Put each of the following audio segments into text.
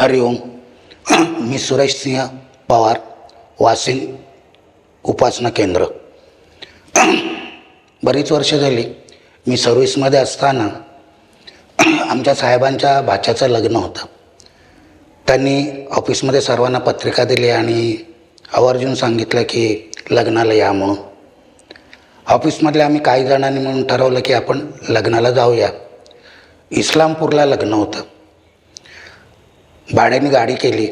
हरिओम मी सुरेश सिंह पवार वासिल उपासना केंद्र. बरीच वर्ष झाली मी सर्व्हिसमध्ये असताना आमच्या साहेबांच्या भाच्याचं लग्न होतं. त्यांनी ऑफिसमध्ये सर्वांना पत्रिका दिली आणि आवर्जून सांगितलं की लग्नाला या म्हणून. ऑफिसमधल्या आम्ही काही जणांनी म्हणून ठरवलं की आपण लग्नाला जाऊया. इस्लामपूरला लग्न होतं. भाड्याने गाडी केली.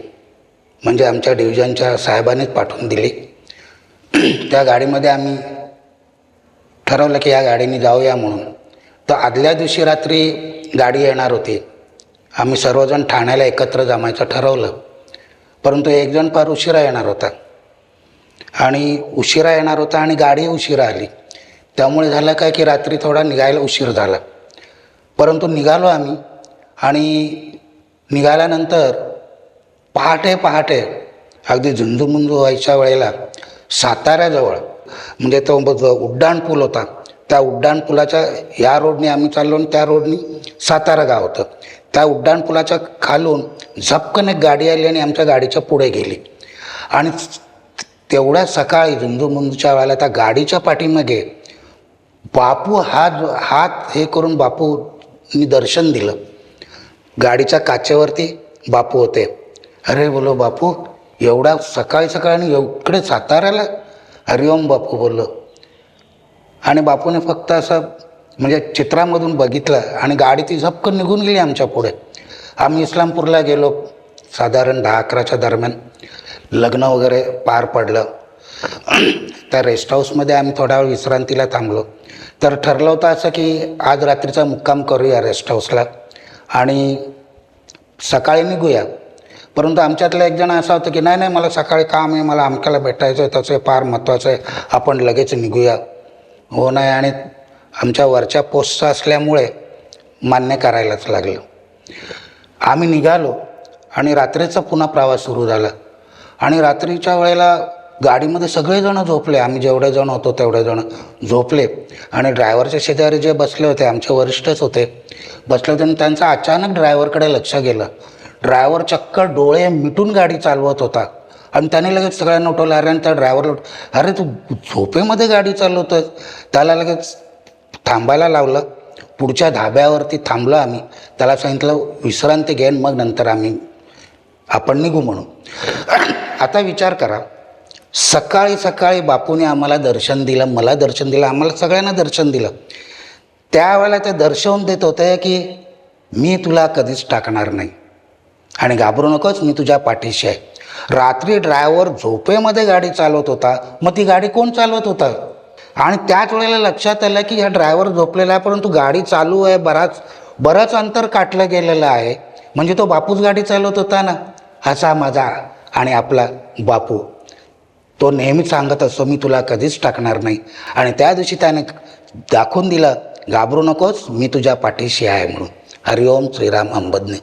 म्हणजे आमच्या डिव्हिजनच्या साहेबांनीच पाठवून दिली. त्या गाडीमध्ये आम्ही ठरवलं की या गाडीने जाऊया म्हणून. तर आदल्या दिवशी रात्री गाडी येणार होती. आम्ही सर्वजण ठाण्याला एकत्र जमायचं ठरवलं. परंतु एकजण फार उशिरा येणार होता. आणि उशिरा येणार होता आणि गाडी उशिरा आली. त्यामुळे झालं काय की रात्री थोडा निघायला उशीर झाला. परंतु निघालो आम्ही आणि निघाल्यानंतर पहाटे पहाटे अगदी झुंजूमुंजू व्हायच्या वेळेला साताऱ्याजवळ म्हणजे तो जो उड्डाण पूल होता त्या उड्डाण पुलाच्या या रोडने आम्ही चाललो आणि त्या रोडनी सातारा गाव होतं. त्या उड्डाण पुलाच्या खालून झपकन एक गाडी आली आणि आमच्या गाडीच्या पुढे गेली. आणि तेवढ्या सकाळी झुंजूमुंजूच्या वेळेला त्या गाडीच्या पाठीमागे बापू हात हात हे करून बापूनी दर्शन दिलं. गाडीच्या काचेवरती बापू होते. अरे बोलो बापू एवढा सकाळी सकाळी एवढे साताऱ्याला? हरिओम बापू बोललो. आणि बापूने फक्त असं म्हणजे चित्रामधून बघितलं आणि गाडी ती झपकन निघून गेली आमच्या पुढे. आम्ही इस्लामपूरला गेलो साधारण दहा अकराच्या दरम्यान. लग्न वगैरे पार पडलं. त्या रेस्ट हाऊसमध्ये आम्ही थोडा वेळ विश्रांतीला थांबलो. तर ठरलं होतं असं की आज रात्रीचा मुक्काम करूया रेस्ट हाऊसला आणि सकाळी निघूया. परंतु आमच्यातलं एक जण असा होता की नाही नाही मला सकाळी काम आहे मला अमक्याला भेटायचं आहे तसं फार महत्त्वाचं आहे आपण लगेच निघूया. हो नाही आणि आमच्या वरच्या पोस्टचं असल्यामुळे मान्य करायलाच लागलं. आम्ही निघालो आणि रात्रीचा पुन्हा प्रवास सुरू झाला. आणि रात्रीच्या वेळेला गाडीमध्ये सगळेजण झोपले. आम्ही जेवढे जण होतो तेवढे जण झोपले. आणि ड्रायव्हरच्या शेजारी जे बसले होते आमचे वरिष्ठच होते बसले होते आणि त्यांचं अचानक ड्रायव्हरकडे लक्ष गेलं. ड्रायव्हर चक्क डोळे मिटून गाडी चालवत होता. आणि त्याने लगेच सगळ्यांना उठवलं अरे आणि त्या ड्रायव्हरला अरे तू झोपेमध्ये गाडी चालवतोय. त्याला लगेच थांबायला लावलं. पुढच्या धाब्यावरती थांबलो आम्ही. त्याला सांगितलं विश्रांती घेन मग नंतर आम्ही आपण निघू म्हणून. आता विचार करा सकाळी सकाळी बापूने आम्हाला दर्शन दिलं मला दर्शन दिलं आम्हाला सगळ्यांना दर्शन दिलं. त्यावेळेला ते दर्शवून देत होते की मी तुला कधीच टाकणार नाही. आणि घाबरू नकोच मी तुझ्या पाठीशी आहे. रात्री ड्रायव्हर झोपेमध्ये गाडी चालवत होता. मग ती गाडी कोण चालवत होता? आणि त्याच वेळेला लक्षात आलं की हा ड्रायव्हर झोपलेला आहे परंतु गाडी चालू आहे बराच बरंच अंतर काटलं गेलेलं आहे. म्हणजे तो बापूच गाडी चालवत होता ना? असा माझा आणि आपला बापू तो नेहमी सांगत असतो मी तुला कधीच टाकणार नाही. आणि त्या दिवशी त्याने दाखवून दिलं घाबरू नकोस मी तुझ्या पाठीशी आहे म्हणून. हरिओम श्रीराम अंबदने